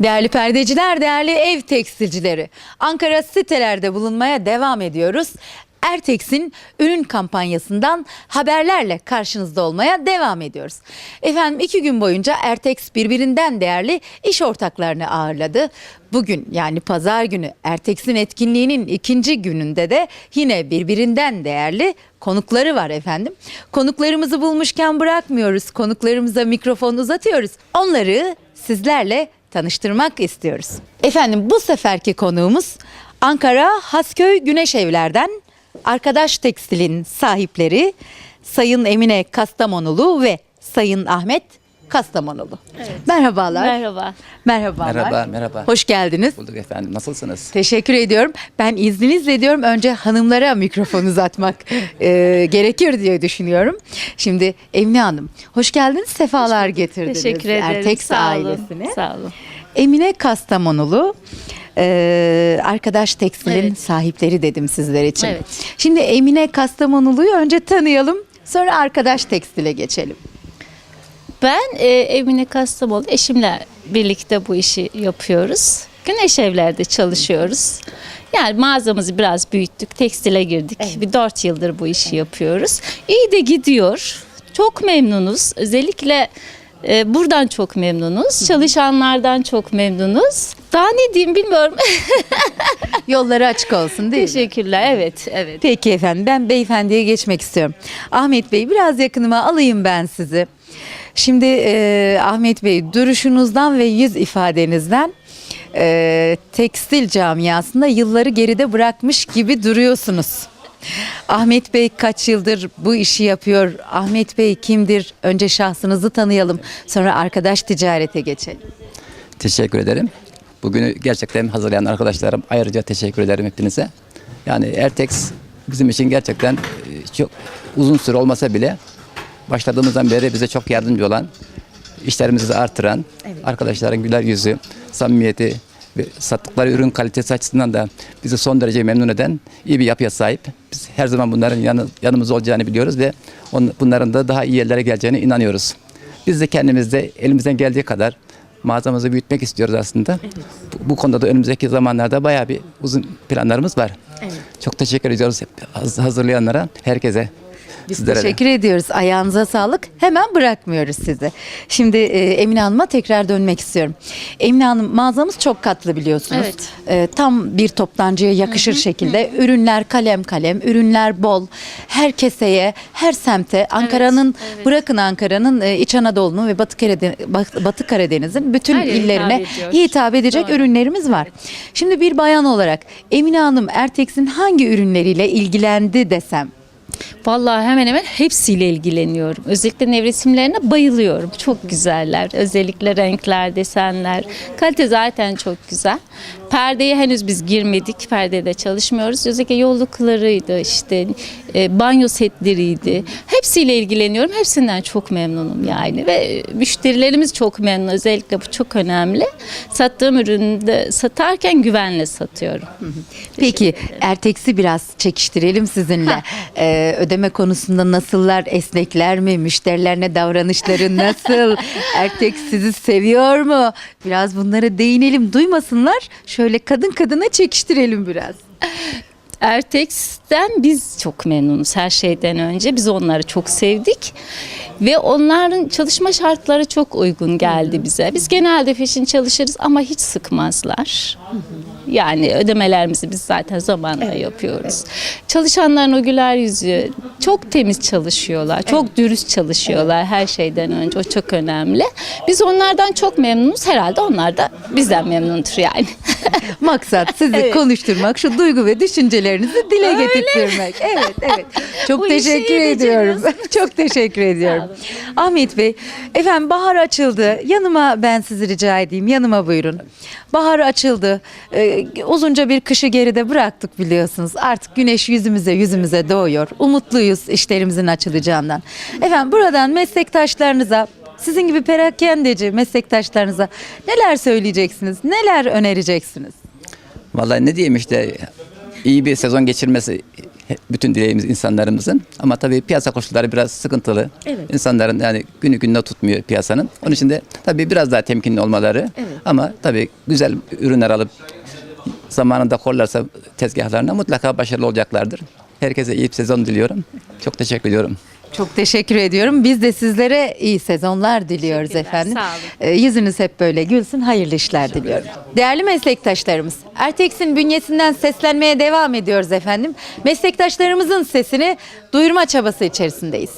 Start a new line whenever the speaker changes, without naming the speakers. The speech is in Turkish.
Değerli perdeciler, değerli ev tekstilcileri. Ankara sitelerde bulunmaya devam ediyoruz. Ertex'in ürün kampanyasından haberlerle karşınızda olmaya devam ediyoruz. Efendim iki gün boyunca Ertex birbirinden değerli iş ortaklarını ağırladı. Bugün yani pazar günü Ertex'in etkinliğinin ikinci gününde de yine birbirinden değerli konukları var efendim. Konuklarımızı bulmuşken bırakmıyoruz. Konuklarımıza mikrofon uzatıyoruz. Onları sizlerle tanıştırmak istiyoruz. Efendim bu seferki konuğumuz Ankara Hasköy Güneş Evler'den Arkadaş Tekstil'in sahipleri Sayın Emine Kastamonulu ve Sayın Ahmet Kastamonulu. Merhabalar.
Merhaba.
Merhabalar.
Merhaba, merhaba.
Hoş geldiniz.
Bulduk efendim. Nasılsınız?
Teşekkür ediyorum. Ben izninizle diyorum önce hanımlara mikrofon uzatmak e, gerekir diye düşünüyorum. Şimdi Emine Hanım hoş geldiniz. Sefalar getirdiniz.
Teşekkür ederim.
Ertex
Sağ olun.
ailesine.
Sağ olun.
Emine Kastamonulu e, arkadaş tekstilin
Evet.
sahipleri dedim sizler için.
Evet.
Şimdi Emine Kastamonulu'yu önce tanıyalım. Sonra arkadaş tekstile geçelim.
Ben e, Emine Kastamonu eşimle birlikte bu işi yapıyoruz. Güneş evlerde çalışıyoruz. Yani mağazamızı biraz büyüttük, tekstile girdik. Bir dört yıldır bu işi yapıyoruz. İyi de gidiyor. Çok memnunuz. Özellikle e, buradan çok memnunuz. Çalışanlardan çok memnunuz. Daha ne diyeyim bilmiyorum.
Yolları açık olsun değil mi?
Teşekkürler. Evet, evet.
Peki efendim ben beyefendiye geçmek istiyorum. Ahmet Bey biraz yakınıma alayım ben sizi. Şimdi e, Ahmet Bey duruşunuzdan ve yüz ifadenizden e, tekstil camiasında yılları geride bırakmış gibi duruyorsunuz. Ahmet Bey kaç yıldır bu işi yapıyor? Ahmet Bey kimdir? Önce şahsınızı tanıyalım. Sonra arkadaş ticarete geçelim.
Teşekkür ederim. Bugünü gerçekten hazırlayan arkadaşlarım ayrıca teşekkür ederim hepinize. Yani Ertex bizim için gerçekten e, çok uzun süre olmasa bile başladığımızdan beri bize çok yardımcı olan, işlerimizi artıran, arkadaşların güler yüzü, samimiyeti ve sattıkları ürün kalitesi açısından da bizi son derece memnun eden iyi bir yapıya sahip. Biz her zaman bunların yanı, yanımızda olacağını biliyoruz ve on, bunların da daha iyi yerlere geleceğine inanıyoruz. Biz de kendimizde elimizden geldiği kadar mağazamızı büyütmek istiyoruz aslında. Bu, bu konuda da önümüzdeki zamanlarda bayağı bir uzun planlarımız var. Çok teşekkür ediyoruz hazırlayanlara, herkese.
Biz
sizlere de.
teşekkür ediyoruz. Ayağınıza sağlık. Hemen bırakmıyoruz sizi. Şimdi e, Emine Hanım'a tekrar dönmek istiyorum. Emine Hanım mağazamız çok katlı biliyorsunuz.
Evet.
E, tam bir toptancıya yakışır şekilde ürünler kalem kalem, ürünler bol. Her keseye, her semte Ankara'nın
evet.
bırakın Ankara'nın e, İç Anadolu'nun ve Batı, Karadeniz, Batı Karadeniz'in bütün
Her
illerine
hitap
hitap edecek
Doğru.
ürünlerimiz var. Şimdi bir bayan olarak Emine Hanım Ertex'in hangi ürünleriyle ilgilendi desem?
Vallahi hemen hemen hepsiyle ilgileniyorum. Özellikle nevresimlerine bayılıyorum. Çok güzeller. Özellikle renkler, desenler. Kalite zaten çok güzel. Perdeye henüz biz girmedik. Perdede çalışmıyoruz. Özellikle yolluklarıydı işte e, banyo setleriydi. Hepsiyle ilgileniyorum. Hepsinden çok memnunum yani. Ve müşterilerimiz çok memnun. Özellikle bu çok önemli. Sattığım ürünü de satarken güvenle satıyorum.
Peki Ertex'i biraz çekiştirelim sizinle. Ee, ödeme konusunda nasıllar, esnekler mi, müşterilerine davranışları nasıl, Ertex sizi seviyor mu? Biraz bunlara değinelim, duymasınlar. Şöyle kadın kadına çekiştirelim biraz.
Ertex'ten biz çok memnunuz her şeyden önce. Biz onları çok sevdik. Ve onların çalışma şartları çok uygun geldi bize. Biz genelde peşin çalışırız ama hiç sıkmazlar. Yani ödemelerimizi biz zaten zamanla yapıyoruz. Çalışanların o güler yüzü çok temiz çalışıyorlar. Çok dürüst çalışıyorlar her şeyden önce. O çok önemli. Biz onlardan çok memnunuz. Herhalde onlar da bizden memnundur yani.
Maksat sizi
Evet.
konuşturmak, şu duygu ve düşüncelerinizi dile getirtmek. Evet, evet. Çok
Bu
teşekkür ediyorum. Çok teşekkür ediyorum. Ahmet Bey, efendim bahar açıldı. Yanıma ben sizi rica edeyim. Yanıma buyurun. Bahar açıldı. Ee, uzunca bir kışı geride bıraktık biliyorsunuz. Artık güneş yüzümüze yüzümüze doğuyor. Umutluyuz işlerimizin açılacağından. Efendim buradan meslektaşlarınıza sizin gibi perakendeci meslektaşlarınıza neler söyleyeceksiniz? Neler önereceksiniz?
Vallahi ne diyeyim işte iyi bir sezon geçirmesi bütün dileğimiz insanlarımızın. Ama tabii piyasa koşulları biraz sıkıntılı.
Evet.
İnsanların yani günü gününe tutmuyor piyasanın. Onun için de tabii biraz daha temkinli olmaları.
Evet.
Ama tabii güzel ürünler alıp zamanında kollarsa tezgahlarına mutlaka başarılı olacaklardır. Herkese iyi bir sezon diliyorum. Çok teşekkür ediyorum.
Çok teşekkür ediyorum. Biz de sizlere iyi sezonlar diliyoruz efendim.
sağ olun.
Ee, yüzünüz hep böyle gülsün. Hayırlı işler diliyorum. Değerli meslektaşlarımız, Ertex'in bünyesinden seslenmeye devam ediyoruz efendim. Meslektaşlarımızın sesini duyurma çabası içerisindeyiz.